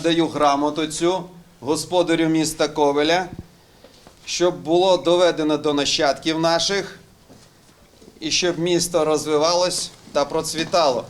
надаю грамоту цю господарю міста Ковеля, щоб було доведено до нащадків наших і щоб місто розвивалось та процвітало.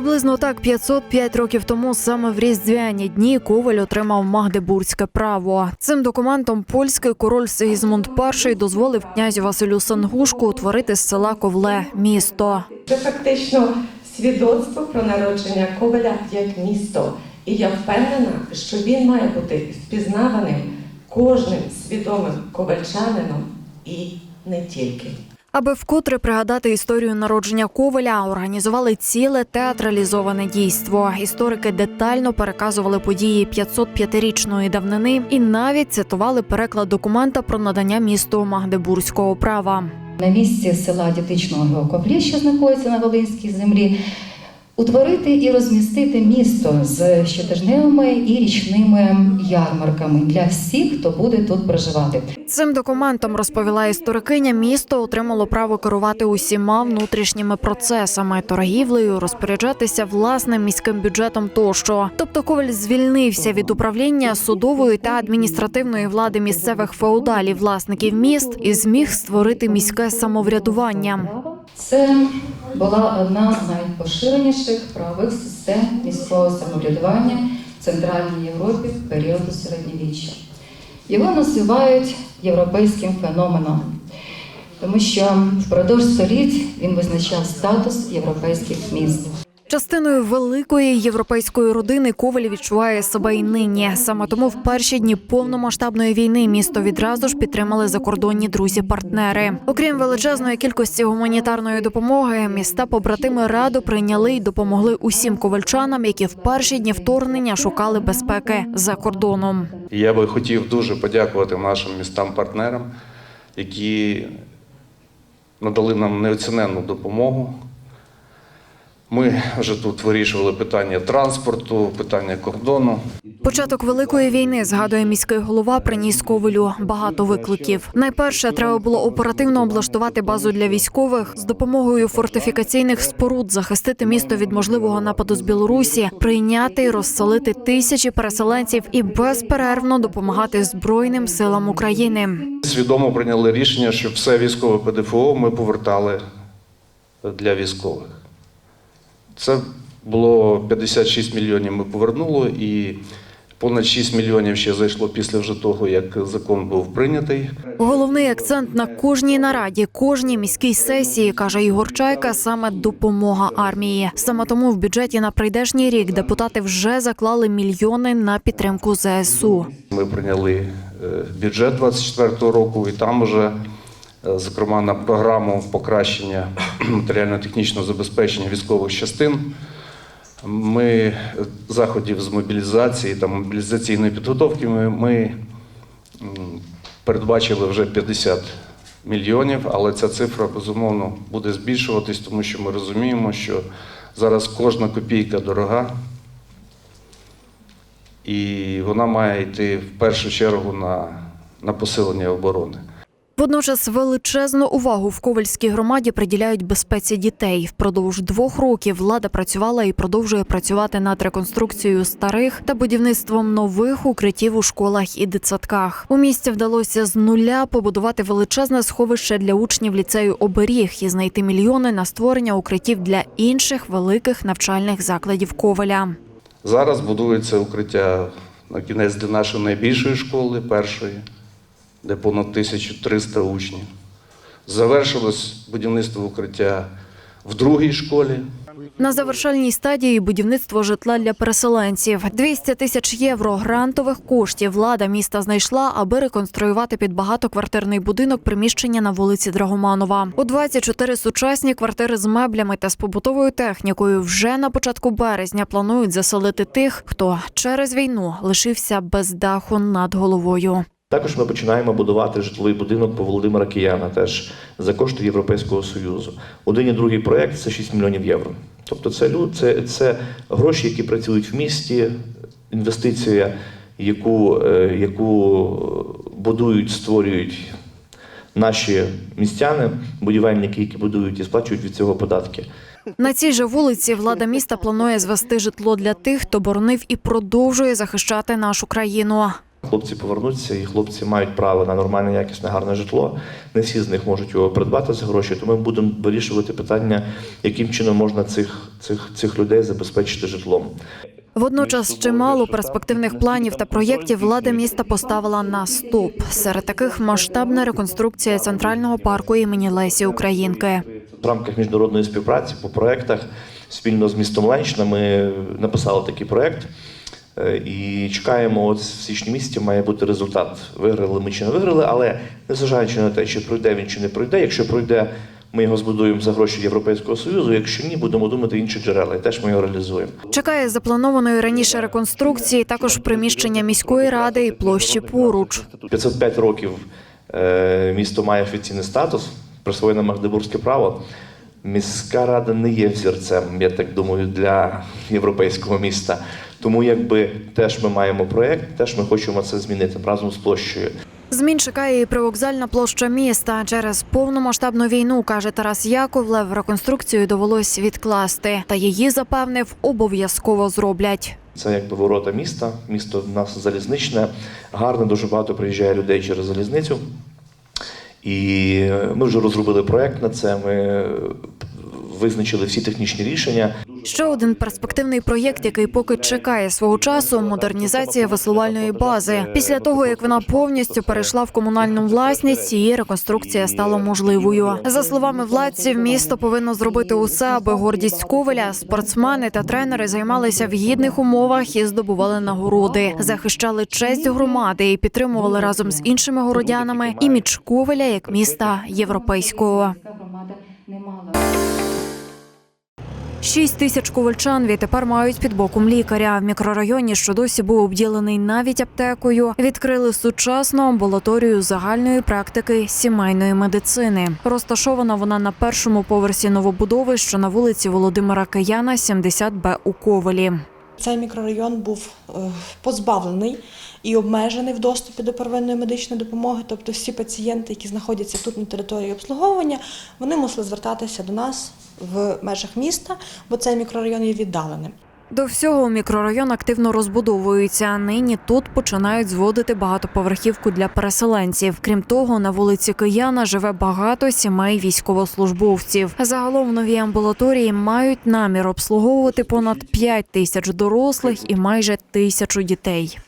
Приблизно так 505 років тому саме в різдвяні дні Коваль отримав магдебурзьке право. Цим документом польський король Сигізмунд І дозволив князю Василю Сангушку утворити з села Ковле місто. Це фактично свідоцтво про народження Коваля як місто. І я впевнена, що він має бути впізнаваним кожним свідомим ковальчанином і не тільки. Аби вкотре пригадати історію народження Коваля, організували ціле театралізоване дійство. Історики детально переказували події 505-річної давнини і навіть цитували переклад документа про надання місту Магдебурзького права. на місці села Дітичного Коплі, що знаходиться на Волинській землі, утворити і розмістити місто з щотижневими і річними ярмарками для всіх, хто буде тут проживати. Цим документом розповіла історикиня. Місто отримало право керувати усіма внутрішніми процесами, торгівлею, розпоряджатися власним міським бюджетом тощо. Тобто Коваль звільнився від управління судової та адміністративної влади місцевих феодалів, власників міст, і зміг створити міське самоврядування. Це була одна з найпоширеніших правових систем міського самоврядування в Центральній Європі в періоду середньовіччя. Його називають європейським феноменом, тому що впродовж століть він визначав статус європейських міст. Частиною великої європейської родини Коваль відчуває себе і нині. Саме тому в перші дні повномасштабної війни місто відразу ж підтримали закордонні друзі-партнери. Окрім величезної кількості гуманітарної допомоги, міста побратими радо прийняли і допомогли усім ковальчанам, які в перші дні вторгнення шукали безпеки за кордоном. Я би хотів дуже подякувати нашим містам-партнерам, які надали нам неоціненну допомогу. Ми вже тут вирішували питання транспорту, питання кордону. Початок великої війни згадує міський голова. Приніс Ковелю багато викликів. Найперше треба було оперативно облаштувати базу для військових з допомогою фортифікаційних споруд, захистити місто від можливого нападу з Білорусі, прийняти і розселити тисячі переселенців і безперервно допомагати збройним силам України. Свідомо прийняли рішення, що все військове ПДФО ми повертали для військових. Це було 56 мільйонів ми повернули, і понад 6 мільйонів ще зайшло після вже того, як закон був прийнятий. Головний акцент на кожній нараді, кожній міській сесії каже Ігор Чайка, саме допомога армії. Саме тому в бюджеті на прийдешній рік депутати вже заклали мільйони на підтримку ЗСУ. Ми прийняли е, бюджет 24 року, і там вже, е, зокрема, на програму покращення матеріально-технічного забезпечення військових частин. Ми е, заходів з мобілізації та мобілізаційної підготовки ми, ми передбачили вже 50 мільйонів, але ця цифра безумовно буде збільшуватись, тому що ми розуміємо, що зараз кожна копійка дорога, і вона має йти в першу чергу на, на посилення оборони. Водночас величезну увагу в Ковальській громаді приділяють безпеці дітей. Впродовж двох років влада працювала і продовжує працювати над реконструкцією старих та будівництвом нових укриттів у школах і дитсадках. У місті вдалося з нуля побудувати величезне сховище для учнів ліцею оберіг і знайти мільйони на створення укриттів для інших великих навчальних закладів Коваля. Зараз будується укриття на кінець для нашої найбільшої школи, першої, де понад 1300 учнів. Завершилось будівництво укриття в другій школі. На завершальній стадії будівництво житла для переселенців. 200 тисяч євро грантових коштів влада міста знайшла, аби реконструювати під багатоквартирний будинок приміщення на вулиці Драгоманова. У 24 сучасні квартири з меблями та з побутовою технікою вже на початку березня планують заселити тих, хто через війну лишився без даху над головою. Також ми починаємо будувати житловий будинок по Володимира Кияна, теж за кошти Європейського Союзу. Один і другий проект це 6 мільйонів євро. Тобто, це це, це гроші, які працюють в місті, інвестиція, яку, е, яку будують, створюють наші містяни, будівельники, які будують і сплачують від цього податки. На цій же вулиці влада міста планує звести житло для тих, хто боронив і продовжує захищати нашу країну. Хлопці повернуться, і хлопці мають право на нормальне, якісне, гарне житло. Не всі з них можуть його придбати за гроші, тому ми будемо вирішувати питання, яким чином можна цих, цих, цих людей забезпечити житлом. Водночас чимало перспективних планів та проєктів влада міста поставила на стоп. Серед таких масштабна реконструкція центрального парку імені Лесі Українки. В рамках міжнародної співпраці по проектах спільно з містом Ленщина ми написали такий проект. Е, І чекаємо, от в січні місяці має бути результат. Виграли ми чи не виграли, але незважаючи на те, чи пройде він чи не пройде, якщо пройде, ми його збудуємо за гроші Європейського Союзу. Якщо ні, будемо думати інші джерела, і теж ми його реалізуємо. Чекає запланованої раніше реконструкції також приміщення міської ради і площі поруч. 505 років е, місто має офіційний статус, присвоєне Магдебурзьке право. Міська рада не є взірцем, я так думаю, для європейського міста. Тому якби теж ми маємо проєкт, теж ми хочемо це змінити разом з площею. Змін чекає і привокзальна площа міста. Через повномасштабну війну, каже Тарас Яковлев, реконструкцію довелось відкласти. Та її запевнив, обов'язково зроблять. Це якби ворота міста. Місто в нас залізничне, гарне, дуже багато приїжджає людей через залізницю. І ми вже розробили проєкт на це. Ми визначили всі технічні рішення. Ще один перспективний проєкт, який поки чекає свого часу модернізація веслувальної бази. Після того як вона повністю перейшла в комунальну власність, її реконструкція стала можливою. За словами владців, місто повинно зробити усе, аби гордість Ковеля, спортсмени та тренери займалися в гідних умовах і здобували нагороди, захищали честь громади і підтримували разом з іншими городянами імідж Ковеля як міста європейського. Громада не мала. Шість тисяч ковальчан відтепер мають під боком лікаря. В мікрорайоні, що досі був обділений навіть аптекою, відкрили сучасну амбулаторію загальної практики сімейної медицини. Розташована вона на першому поверсі новобудови, що на вулиці Володимира Кияна, 70Б у Ковелі. Цей мікрорайон був е, позбавлений і обмежений в доступі до первинної медичної допомоги. Тобто всі пацієнти, які знаходяться тут на території обслуговування, вони мусили звертатися до нас в межах міста, бо цей мікрорайон є віддаленим. До всього мікрорайон активно розбудовується. Нині тут починають зводити багатоповерхівку для переселенців. Крім того, на вулиці Кияна живе багато сімей військовослужбовців. Загалом в новій амбулаторії мають намір обслуговувати понад 5 тисяч дорослих і майже тисячу дітей.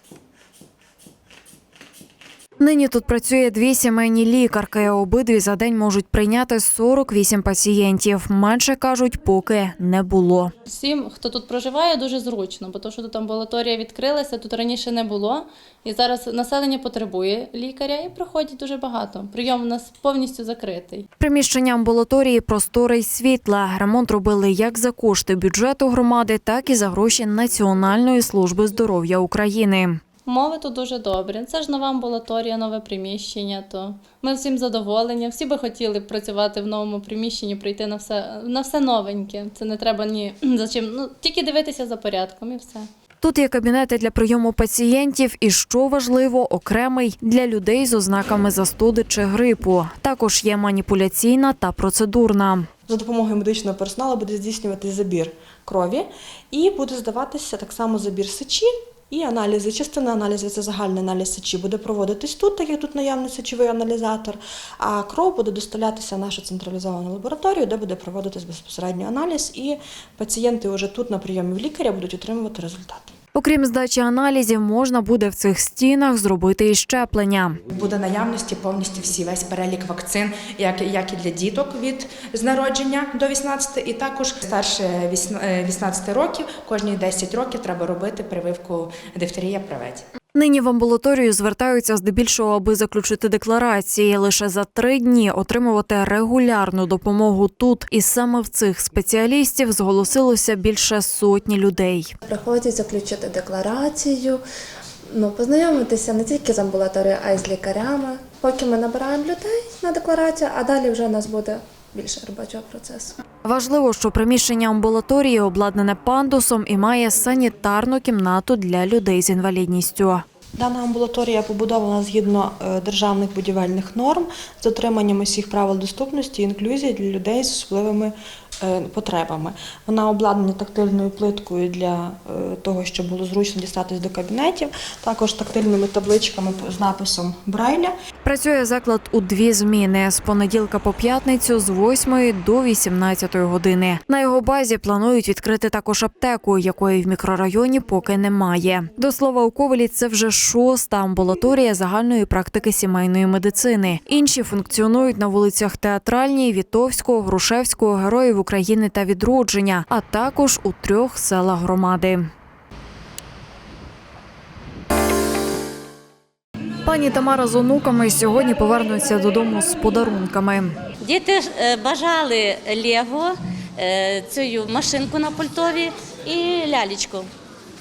Нині тут працює дві сімейні лікарки. Обидві за день можуть прийняти 48 пацієнтів. Менше кажуть, поки не було. Всім, хто тут проживає, дуже зручно, бо то, що тут амбулаторія відкрилася, тут раніше не було. І зараз населення потребує лікаря і приходять дуже багато. Прийом у нас повністю закритий. Приміщення амбулаторії просторе й світла. Ремонт робили як за кошти бюджету громади, так і за гроші Національної служби здоров'я України. Умови тут дуже добрі. Це ж нова амбулаторія, нове приміщення. То ми всім задоволені. Всі би хотіли працювати в новому приміщенні, прийти на все на все новеньке. Це не треба ні за чим. Ну тільки дивитися за порядком і все. Тут є кабінети для прийому пацієнтів, і що важливо, окремий для людей з ознаками застуди чи грипу. Також є маніпуляційна та процедурна. За допомогою медичного персоналу буде здійснювати забір крові і буде здаватися так само забір сечі. І аналізи, частина аналізів це загальний аналіз сечі буде проводитись тут, так як тут наявний сечовий аналізатор, а кров буде доставлятися в нашу централізовану лабораторію, де буде проводитись безпосередньо аналіз, і пацієнти вже тут на прийомі в лікаря будуть отримувати результати. Окрім здачі аналізів, можна буде в цих стінах зробити і щеплення. Буде наявності повністю всі весь перелік вакцин, як, як і для діток від з народження до 18, і також старше 18 років, кожні 10 років треба робити прививку дифтерія правець. Нині в амбулаторію звертаються здебільшого, аби заключити декларації. Лише за три дні отримувати регулярну допомогу тут. І саме в цих спеціалістів зголосилося більше сотні людей. Приходять заключити декларацію, ну, познайомитися не тільки з амбулаторією, а й з лікарями. Поки ми набираємо людей на декларацію, а далі вже у нас буде більше робочого процесу. Важливо, що приміщення амбулаторії обладнане пандусом і має санітарну кімнату для людей з інвалідністю. Дана амбулаторія побудована згідно е, державних будівельних норм з дотриманням усіх правил доступності і інклюзії для людей з особливими потребами. Вона обладнана тактильною плиткою для е, того, щоб було зручно дістатись до кабінетів, також тактильними табличками з написом Брайля. Працює заклад у дві зміни з понеділка по п'ятницю з 8 до 18 години. На його базі планують відкрити також аптеку, якої в мікрорайоні поки немає. До слова, у Ковелі це вже шоста амбулаторія загальної практики сімейної медицини. Інші функціонують на вулицях Театральній, Вітовського, Грушевського, Героїв України та Відродження, а також у трьох селах громади. Пані Тамара з онуками сьогодні повернуться додому з подарунками. Діти е, бажали Лего, е, цю машинку на пультові і лялечку.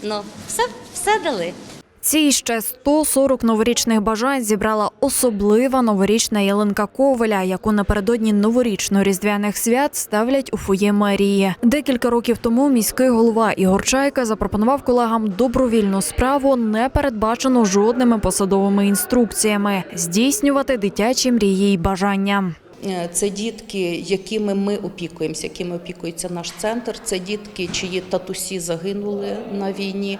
Ну, все, все дали. Ці ще 140 новорічних бажань зібрала особлива новорічна ялинка Ковеля, яку напередодні новорічно-різдвяних свят ставлять у фоє Марії. Декілька років тому міський голова Ігор Чайка запропонував колегам добровільну справу, не передбачену жодними посадовими інструкціями здійснювати дитячі мрії й бажання. Е, Це дітки, якими ми опікуємося, якими опікується наш центр. Це дітки, чиї татусі загинули на війні.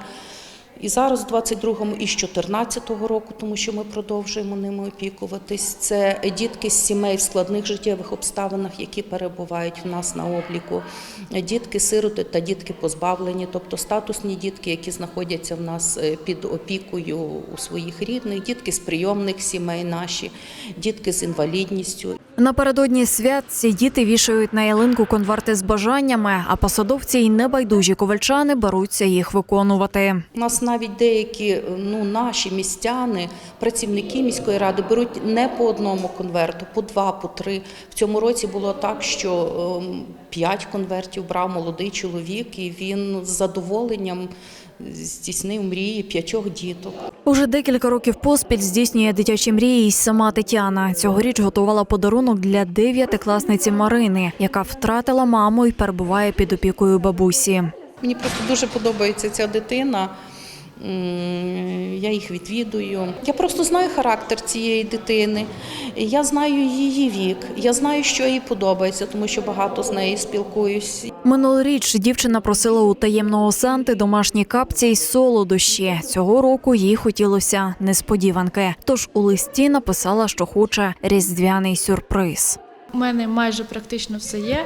І зараз, у 22-му і з 14-го року, тому що ми продовжуємо ними опікуватись. Це дітки з сімей в складних життєвих обставинах, які перебувають в нас на обліку. Дітки-сироти та дітки позбавлені, тобто статусні дітки, які знаходяться в нас е, під опікою у своїх рідних, дітки з прийомних сімей наші, дітки з інвалідністю. Напередодні свят ці діти вішають на ялинку конверти з бажаннями, а посадовці й небайдужі ковальчани беруться їх виконувати. У нас навіть деякі ну, наші містяни, працівники міської ради беруть не по одному конверту, по два, по три. В цьому році було так, що ем, п'ять конвертів брав молодий чоловік, і він з задоволенням здійснив мрії п'ятьох діток. Уже декілька років поспіль здійснює дитячі мрії й сама Тетяна. Цьогоріч готувала подарунок для дев'ятикласниці Марини, яка втратила маму і перебуває під опікою бабусі. Мені просто дуже подобається ця дитина. Я їх відвідую. Я просто знаю характер цієї дитини. Я знаю її вік. Я знаю, що їй подобається, тому що багато з нею спілкуюсь. Минулоріч дівчина просила у таємного Санти домашні капці й солодощі. Цього року їй хотілося несподіванки. Тож у листі написала, що хоче різдвяний сюрприз. У мене майже практично все є.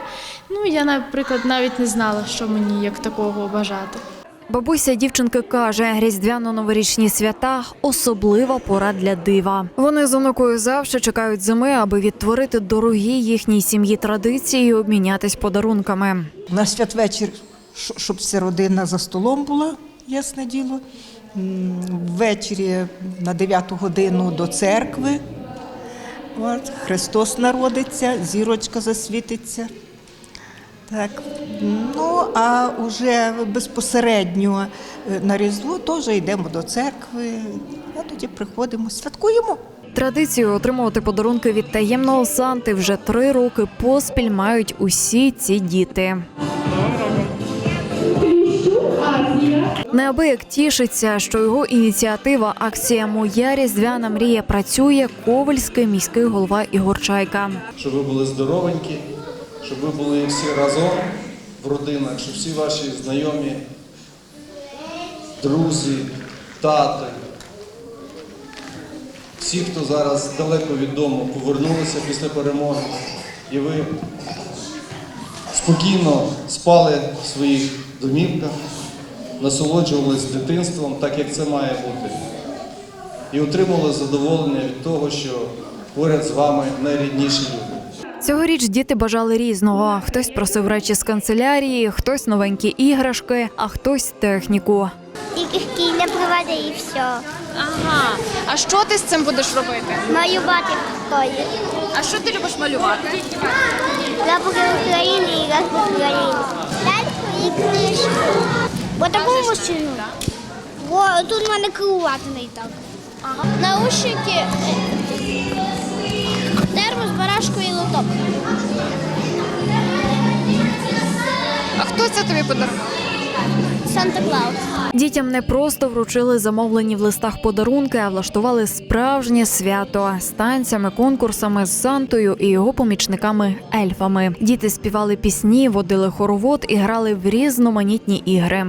Ну я, наприклад, навіть не знала, що мені як такого бажати. Бабуся дівчинки каже, різдвяно-новорічні свята особлива пора для дива. Вони з онукою завжди чекають зими, аби відтворити дорогі їхній сім'ї традиції і обмінятись подарунками. На святвечір, щоб вся родина за столом була, ясне діло. Ввечері на 9 годину до церкви. Христос народиться, зірочка засвітиться. Так. Ну, а вже безпосередньо е, на Різдво теж йдемо до церкви, а тоді приходимо, святкуємо. Традицію отримувати подарунки від таємного Санти вже три роки поспіль мають усі ці діти. Неабияк тішиться, що його ініціатива акція Моя різдвяна мрія працює ковальський міський голова Ігор Чайка. щоб ви були здоровенькі, щоб ви були всі разом в родинах, щоб всі ваші знайомі, друзі, тати, всі, хто зараз далеко від дому, повернулися після перемоги, і ви спокійно спали в своїх домівках, насолоджувались дитинством, так як це має бути, і отримали задоволення від того, що поряд з вами найрідніші люди. Цьогоріч діти бажали різного. Хтось просив речі з канцелярії, хтось новенькі іграшки, а хтось техніку. Тільки шкільне приведе і все. Ага. А що ти з цим будеш робити? Малювати стої. А що ти любиш малювати? Прапори України і раз України. Ляльку і книжку. Бо таку машину. Бо тут в мене керувати не так. Ага. Наушники, термос, барашку і лоток. А хто це тобі подарував? Санта Клаус. Дітям не просто вручили замовлені в листах подарунки, а влаштували справжнє свято з танцями, конкурсами з Сантою і його помічниками ельфами. Діти співали пісні, водили хоровод і грали в різноманітні ігри.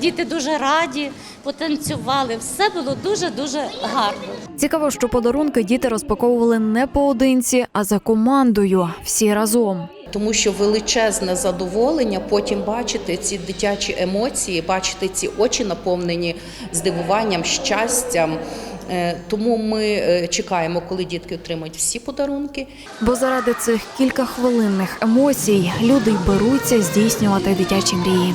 Діти дуже раді, потанцювали. Все було дуже-дуже гарно. Цікаво, що подарунки діти розпаковували не поодинці, а за командою всі разом. Тому що величезне задоволення потім бачити ці дитячі емоції, бачити ці очі наповнені здивуванням, щастям. Е, Тому ми е, чекаємо, коли дітки отримають всі подарунки. Бо заради цих кількахвилинних емоцій люди й беруться здійснювати дитячі мрії.